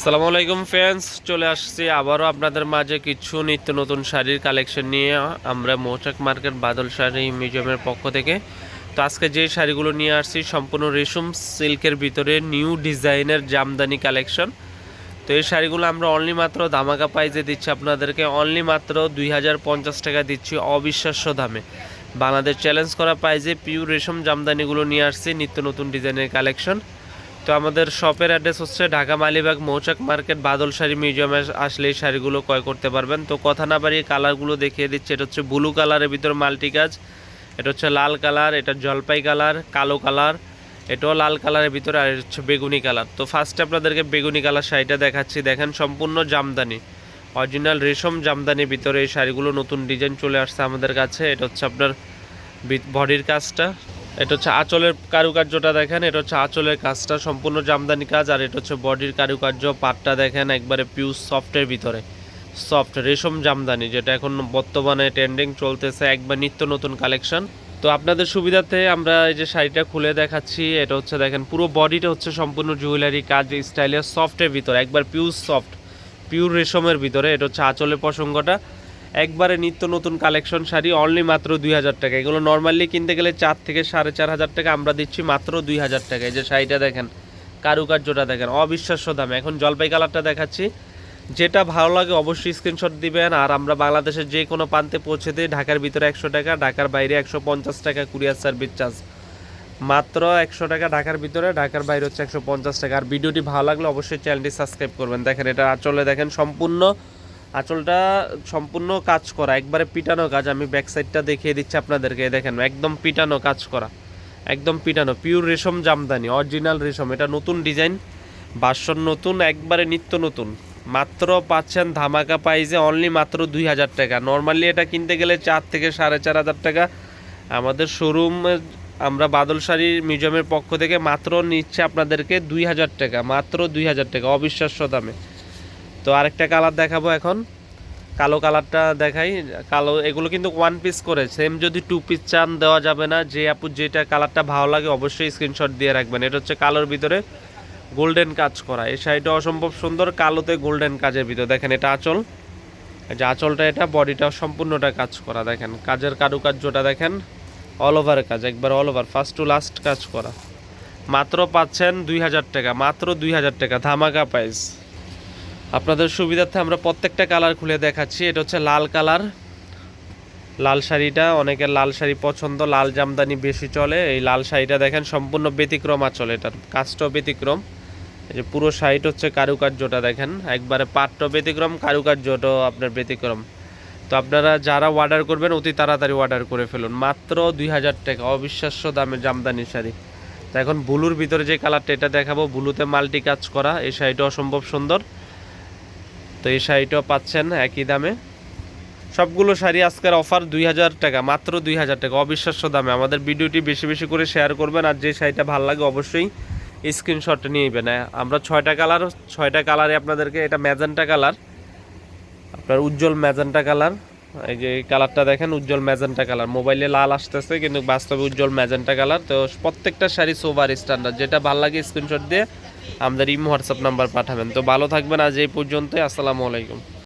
আসসালামু আলাইকুম ফ্রেন্ডস, চলে আসছি আবারও আপনাদের মাঝে কিছু নিত্য নতুন শাড়ির কালেকশন নিয়ে। আমরা মৌচাক মার্কেট বাদল শাড়ি মিউজিয়ামের পক্ষ থেকে। তো আজকে যে শাড়িগুলো নিয়ে আসছি, সম্পূর্ণ রেশম সিল্কের ভিতরে নিউ ডিজাইনের জামদানি কালেকশন। তো এই শাড়িগুলো আমরা অনলি মাত্র ধামাকা প্রাইজে দিচ্ছি আপনাদেরকে। অনলি মাত্র দুই হাজার পঞ্চাশ টাকা দিচ্ছি অবিশ্বাস্য দামে। বাংলাদেশ চ্যালেঞ্জ করা প্রাইজে পিওর রেশম জামদানিগুলো নিয়ে আসছি নিত্য নতুন ডিজাইনের কালেকশন। তো আমাদের শপের অ্যাড্রেস হচ্ছে ঢাকা মালিবাগ মৌচাক মার্কেট বাদল শাড়ি মিউজিয়ামে আসলে এই শাড়িগুলো ক্রয় করতে পারবেন। তো কথা না বাড়িয়ে কালারগুলো দেখিয়ে দিচ্ছে, এটা হচ্ছে ব্লু কালারের ভিতর মাল্টি কাজ এটা হচ্ছে লাল কালার এটা জলপাই কালার কালো কালার এটাও লাল কালারের ভিতরে, আর হচ্ছে বেগুনি কালার তো ফার্স্টে আপনাদেরকে বেগুনি কালার শাড়িটা দেখাচ্ছি, দেখেন সম্পূর্ণ জামদানি অরিজিনাল রেশম জামদানির ভিতরে এই শাড়িগুলো নতুন ডিজাইন চলে আসছে আমাদের কাছে, এটা হচ্ছে আপনার বডির কাজটা। এটা হচ্ছে আঁচলের কারুকার্যটা দেখেন, এটা হচ্ছে আঁচলের কাজটা, সম্পূর্ণ জামদানি কাজ, আর এটা হচ্ছে বডির কারুকার্য পাটটা দেখেন একবারে পিউস সফটের ভিতরে। সফট রেশম জামদানি, যেটা এখন বর্তমানে ট্রেন্ডিং চলতেছে, একবার নিত্য নতুন কালেকশন তো আপনাদের সুবিধার্থে আমরা এই যে শাড়িটা খুলে দেখাচ্ছি, এটা হচ্ছে দেখেন, পুরো বডিটা হচ্ছে সম্পূর্ণ জুয়েলারি কাজ স্টাইলের সফটের ভিতরে, একবার পিউস সফট পিউর রেশমের ভিতরে, এটা হচ্ছে আঁচলের প্রসঙ্গটা। একবারে নিত্য নতুন কালেকশন শাড়ি অনলি মাত্র দুই হাজার টাকা। এগুলো নর্মালি কিনতে গেলে চার থেকে সাড়ে চার হাজার টাকা আমরা দিচ্ছি মাত্র দুই হাজার টাকা। এই যে শাড়িটা দেখেন, কারুকার্যটা দেখেন, অবিশ্বাস্য দামে। এখন জলপাই কালারটা দেখাচ্ছি। যেটা ভালো লাগে অবশ্যই স্ক্রিনশট দিবেন। আর আমরা বাংলাদেশের যে কোনো প্রান্তে পৌঁছে দিই, ঢাকার ভিতরে একশো টাকা, ঢাকার বাইরে একশো পঞ্চাশ টাকা কুরিয়ার সার্ভিস চার্জ। মাত্র একশো টাকা ঢাকার ভিতরে, ঢাকার বাইরে হচ্ছে একশো পঞ্চাশ টাকা। আর ভিডিওটি ভালো লাগলে অবশ্যই চ্যানেলটি সাবস্ক্রাইব করবেন। দেখেন এটা আচলে দেখেন সম্পূর্ণ আঁচলটা সম্পূর্ণ কাজ করা, একবারে পিটানো কাজ, আমি ব্যাক সাইডটা দেখিয়ে দিচ্ছি আপনাদেরকে দেখেন, একদম পিটানো কাজ করা, একদম পিটানো পিওর রেশম জামদানি অরিজিনাল রেশম, এটা নতুন ডিজাইন বাসন নতুন, একবারে নিত্য নতুন, মাত্র পাচ্ছেন ধামাকা পাইজে অনলি মাত্র দুই হাজার টাকা নর্মালি এটা কিনতে গেলে চার থেকে সাড়ে চার হাজার টাকা, আমাদের শোরুম আমরা বাদল মিউজিয়ামের পক্ষ থেকে মাত্র নিচ্ছে আপনাদেরকে দুই হাজার টাকা, মাত্র দুই হাজার টাকা, অবিশ্বাস্য দামে। তো আরেকটা কালার দেখাবো এখন। কালো কালারটা দেখাই। কালো, এগুলো কিন্তু ওয়ান পিস করে। সেম যদি টু পিস চান, দেওয়া যাবে না। যে আপু, যেটা কালারটা ভালো লাগে, অবশ্যই স্ক্রিনশট দিয়ে রাখবেন। এটা হচ্ছে কালোর ভিতরে গোল্ডেন কাজ করা। এই শাড়িটা অসম্ভব সুন্দর, কালোতে গোল্ডেন কাজের ভিতরে। দেখেন এটা আঁচল। যে আঁচলটা এটা বডিটা সম্পূর্ণটা কাজ করা। দেখেন, কাজের কারুকার্যটা দেখেন। অল ওভার কাজ, একবার all over first to last কাজ করা। মাত্র পাচ্ছেন দুই হাজার টাকা, মাত্র দুই হাজার টাকা, ধামাকা প্রাইস আপনাদের সুবিধার্থে আমরা প্রত্যেকটা কালার খুলে দেখাচ্ছি। এটা হচ্ছে লাল কালার। লাল শাড়িটা, অনেকের লাল শাড়ি পছন্দ, লাল জামদানি বেশি চলে। এই লাল শাড়িটা দেখেন, সম্পূর্ণ ব্যতিক্রম আচলে এটার। কাজটাও ব্যতিক্রম। এই যে পুরো শাড়িটা হচ্ছে কারুকার্যটা দেখেন। একবারে পাটটাও ব্যতিক্রম, কারুকার্যটাও আপনার ব্যতিক্রম। তো আপনারা যারা অর্ডার করবেন, অতি তাড়াতাড়ি অর্ডার করে ফেলুন। মাত্র দুই হাজার টাকা, অবিশ্বাস্য দামে জামদানি শাড়ি। তো এখন ব্লুর ভিতরে যে কালারটা এটা দেখাবো, ব্লুতে মাল্টি কাজ করা। এই শাড়িটা অসম্ভব সুন্দর। তো এই শাড়িটাও পাচ্ছেন, একই দামে। সবগুলো শাড়ি আজকের অফার দুই হাজার টাকা, মাত্র দুই হাজার টাকা, অবিশ্বাস্য দামে। আমাদের ভিডিওটি বেশি বেশি করে শেয়ার করবেন আর যে শাড়িটা ভালো লাগে অবশ্যই স্ক্রিনশট নিয়ে নেবেন। আমরা ছয়টা কালার, ছয়টা কালারে আপনাদেরকে, এটা ম্যাজেন্টা কালার, আপনার উজ্জ্বল ম্যাজেন্টা কালার। এই যে কালারটা দেখেন, উজ্জ্বল ম্যাজেন্টা কালার। মোবাইলে লাল আসতেছে, কিন্তু বাস্তবে উজ্জ্বল ম্যাজেন্টা কালার। তো প্রত্যেকটা শাড়ি সোভার স্ট্যান্ডার্ড যেটা ভালো লাগে স্ক্রিনশট দিয়ে আমাদের ইমো হোয়াটসঅ্যাপ নাম্বার পাঠাবেন। তো ভালো থাকবেন আজ এই পর্যন্তই। আসসালামু আলাইকুম।